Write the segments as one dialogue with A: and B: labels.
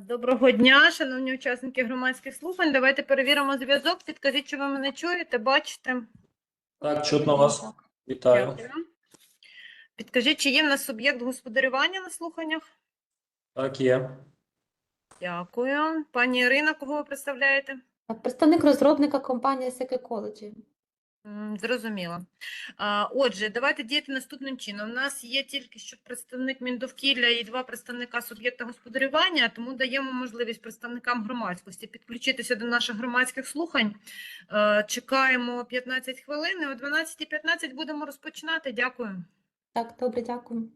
A: Доброго дня, шановні учасники громадських слухань. Давайте перевіримо зв'язок. Підкажіть, чи ви мене чуєте, бачите?
B: Так, чутно вас. Вітаю.
A: Дякую. Підкажіть, чи є в нас суб'єкт господарювання на слуханнях?
B: Так, є.
A: Дякую. Пані Ірина, кого ви представляєте?
C: Представник розробника компанії Сек Ecology.
A: Зрозуміло. Отже, давайте діяти наступним чином. У нас є тільки що представник Міндовкілля і два представника суб'єкта господарювання, тому даємо можливість представникам громадськості підключитися до наших громадських слухань. Е, Чекаємо 15 хвилин о 12.15 будемо розпочинати. Дякую.
C: Так, добре, дякую.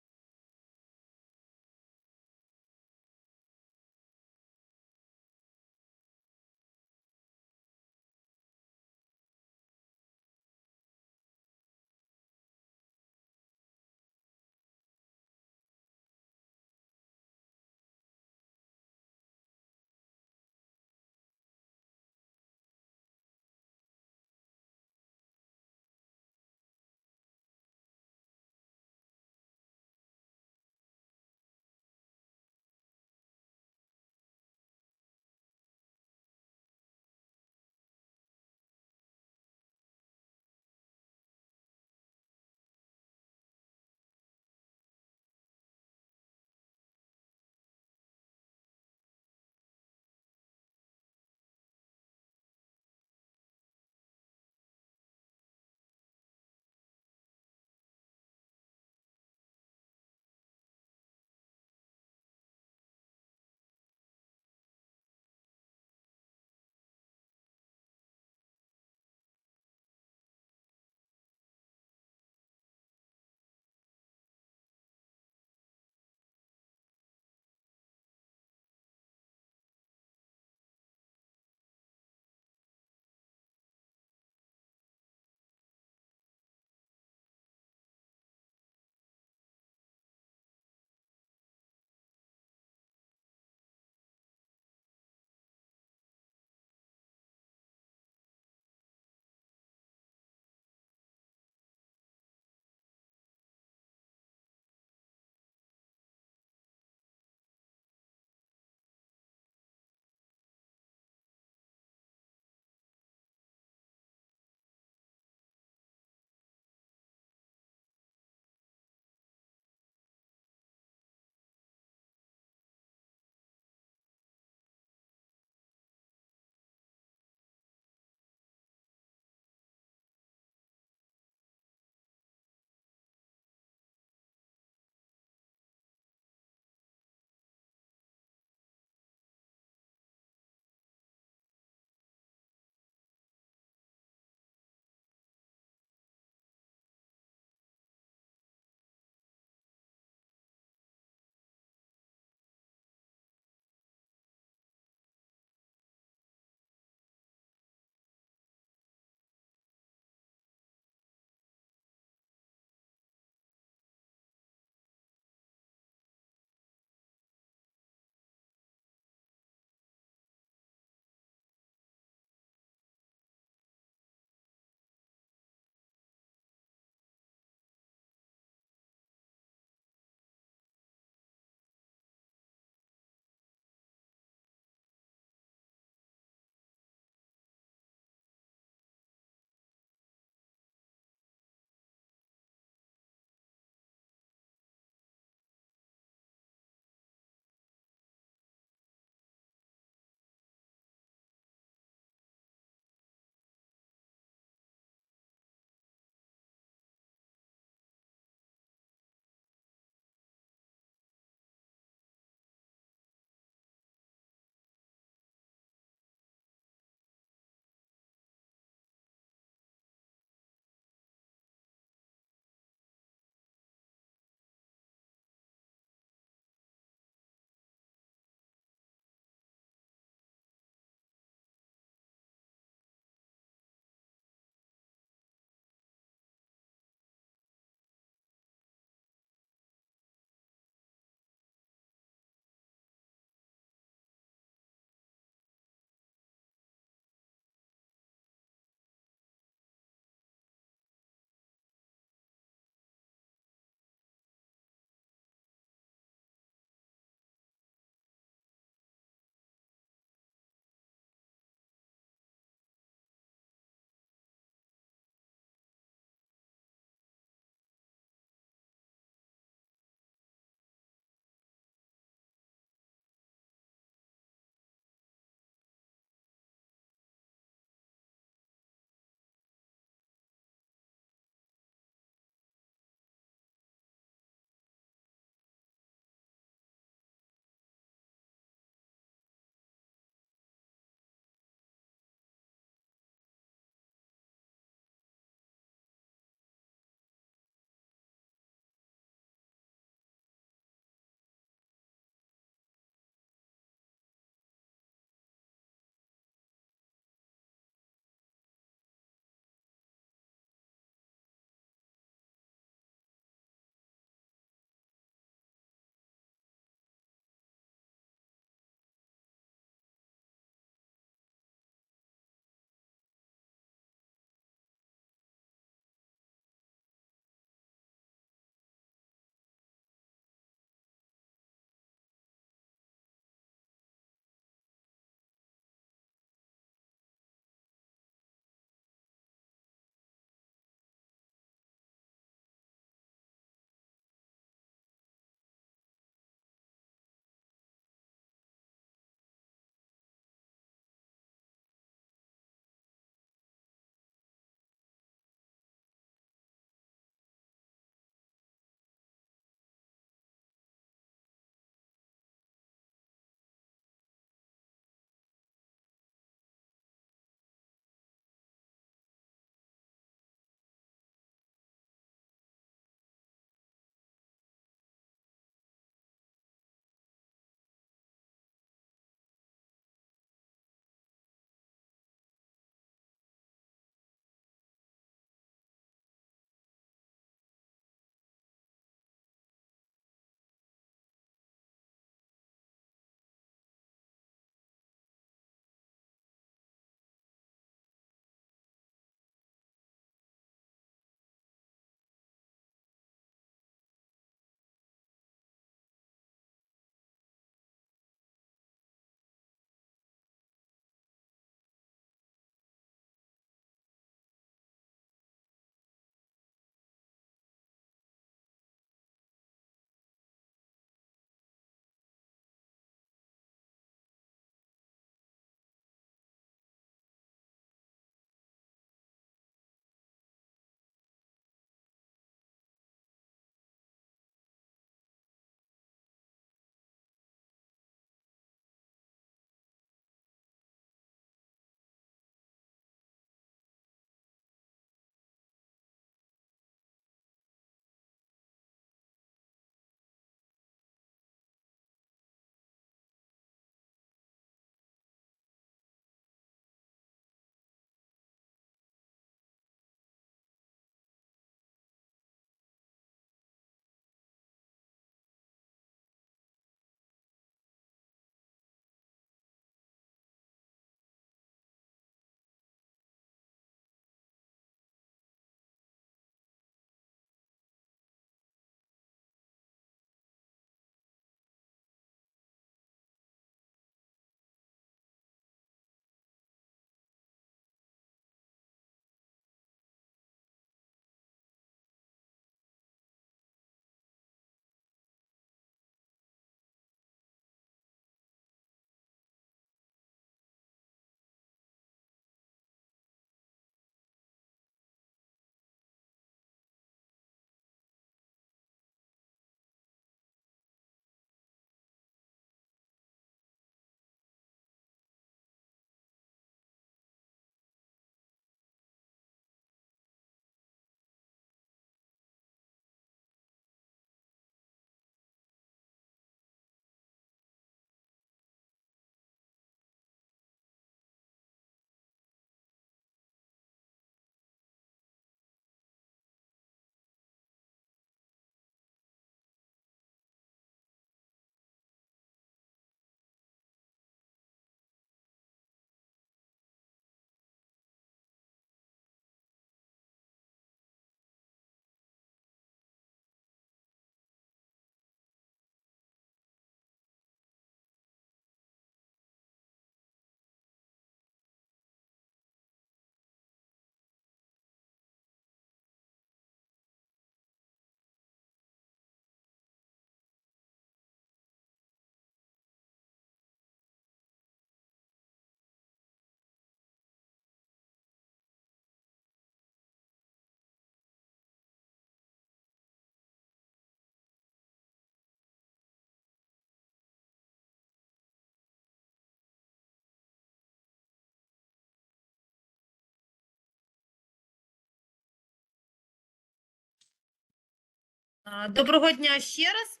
A: Доброго дня ще раз.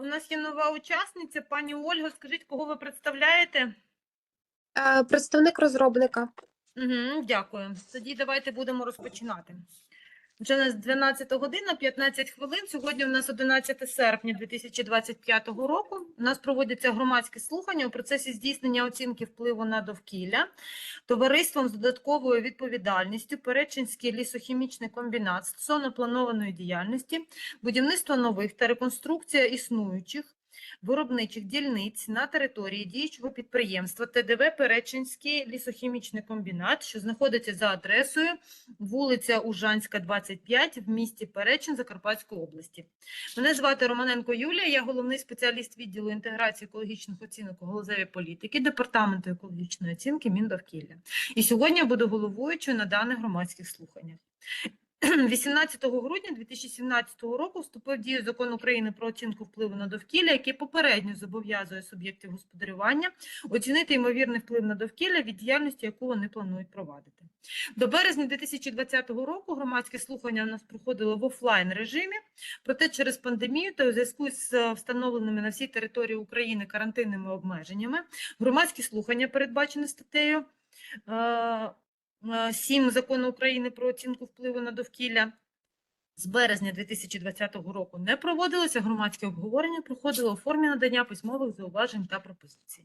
A: У нас є нова учасниця, пані Ольга. Скажіть, кого ви представляєте?
D: Е, Представник розробника.
A: Угу, дякую. Тоді давайте будемо розпочинати. Вже у нас 12 година, 15 хвилин. Сьогодні у нас 11 серпня 2025 року. У нас проводяться громадські слухання у процесі здійснення оцінки впливу на довкілля товариством з додатковою відповідальністю Перечинський лісохімічний комбінат стосовно планованої діяльності, будівництва нових та реконструкція існуючих виробничих дільниць на території діючого підприємства ТДВ Перечинський лісохімічний комбінат, що знаходиться за адресою вулиця Ужанська, 25 в місті Перечин Закарпатської області. Мене звати Романенко Юлія, я головний спеціаліст відділу інтеграції екологічних оцінок у галузевій політики Департаменту екологічної оцінки Міндовкілля. І сьогодні я буду головуючою на даних громадських слуханнях. 18 грудня 2017 року вступив в дію закон України про оцінку впливу на довкілля, який попередньо зобов'язує суб'єктів господарювання оцінити ймовірний вплив на довкілля від діяльності, яку вони планують провадити. До березня 2020 року громадські слухання у нас проходили в офлайн режимі, проте через пандемію та у зв'язку з встановленими на всій території України карантинними обмеженнями громадські слухання, передбачені статтею е, 7 закону України про оцінку впливу на довкілля. З березня 2020 року не проводилося, громадське обговорення проходило у формі надання письмових зауважень та пропозицій.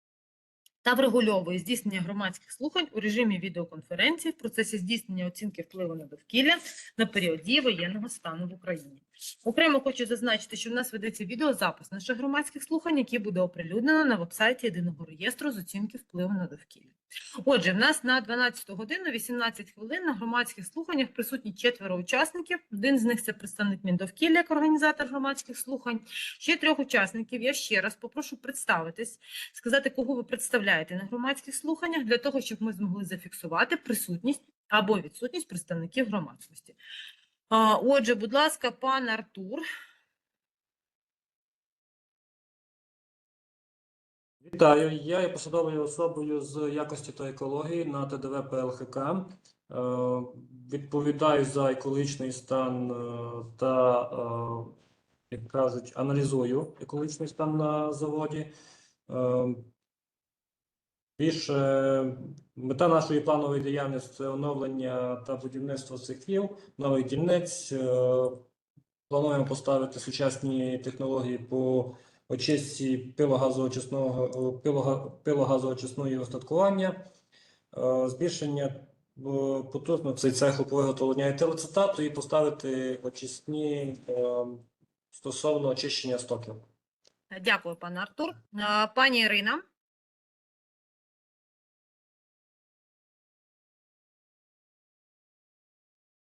A: та врегульовує здійснення громадських слухань у режимі відеоконференції в процесі здійснення оцінки впливу на довкілля на період дії воєнного стану в Україні. Окремо хочу зазначити, що в нас ведеться відеозапис наших громадських слухань, який буде оприлюднено на вебсайті єдиного реєстру з оцінки впливу на довкілля. Отже, в нас на 12 годину 18 хвилин на громадських слуханнях присутні четверо учасників. Один з них це представник Міндовкілля як організатор громадських слухань. Ще трьох учасників. Я ще раз попрошу представитись, сказати, кого ви представляєте на громадських слуханнях, для того, щоб ми змогли зафіксувати присутність або відсутність представників громадськості. Отже, будь ласка, пан Артур.
B: Вітаю. Я є посадовою особою з якості та екології на ТДВ ПЛХК. Е, Відповідаю за екологічний стан е, та, е, як кажуть, аналізую екологічний стан на заводі. Е, Більше мета нашої планової діяльності це оновлення та будівництво цехів, нових дільниць. Е, Плануємо поставити сучасні технології по очистці пилогазоочисного пилогазоочисної остаткування, е, збільшення е, потужностей цеху по виготовленню етилоцитату і поставити очисні е, стосовно очищення стоків.
A: Дякую, пане Артур. Пані Ірина.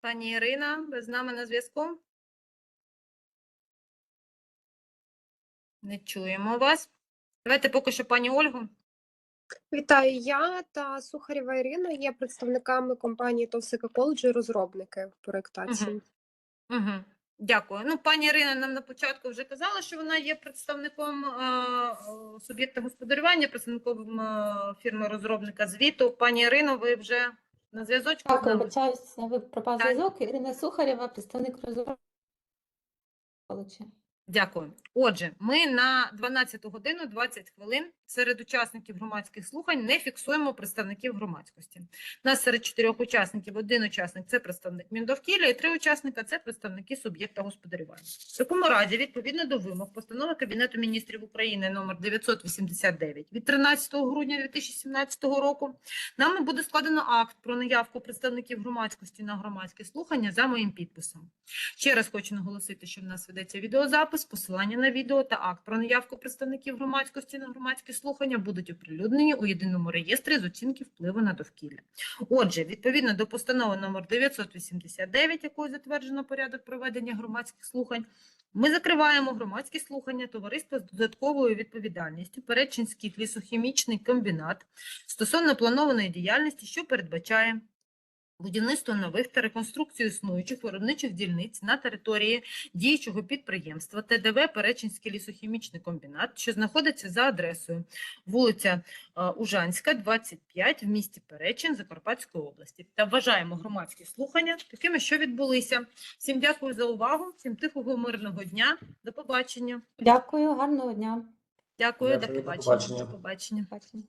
A: Пані Ірина, ви з нами на зв'язку? Не чуємо вас. Давайте поки що пані Ольгу.
D: Вітаю, я та Сухарєва Ірина є представниками компанії Toxic Ecology, розробники в проєктації.
A: Угу. Дякую. Ну, пані Ірина нам на початку вже казала, що вона є представником е, суб'єкта господарювання, представником е, фірми розробника звіту. Пані Ірино, ви вже на зв'язочку?
C: Так, вибачаюся, ви пропав зв'язок. Ірина Сухарєва, представник розробника.
A: Дякую. Отже, ми на 12 годину 20 хвилин серед учасників громадських слухань не фіксуємо представників громадськості. Нас серед чотирьох учасників один учасник це представник Міндовкілля і три учасника це представники суб'єкта господарювання. В такому разі, відповідно до вимог постанови Кабінету міністрів України номер 989 від 13 грудня 2017 року, нами буде складено акт про наявку представників громадськості на громадські слухання за моїм підписом. Ще раз хочу наголосити, що в нас ведеться відеозапис, посилання на відео та акт про наявку представників громадськості на громадські слухання будуть оприлюднені у єдиному реєстрі з оцінки впливу на довкілля. Отже, відповідно до постанови номер 989, якою затверджено порядок проведення громадських слухань, ми закриваємо громадські слухання товариства з додатковою відповідальністю Перечинський лісохімічний комбінат стосовно планованої діяльності, що передбачає будівництво нових та реконструкцію існуючих виробничих дільниць на території діючого підприємства ТДВ Перечинський лісохімічний комбінат, що знаходиться за адресою вулиця е, Ужанська, 25 в місті Перечин Закарпатської області. Та вважаємо громадські слухання такими, що відбулися. Всім дякую за увагу, всім тихого мирного дня. До побачення.
C: Дякую, гарного дня.
A: Дякую, до
B: Дякую, до
A: побачення.
B: побачення.
A: До побачення.
C: Бачення.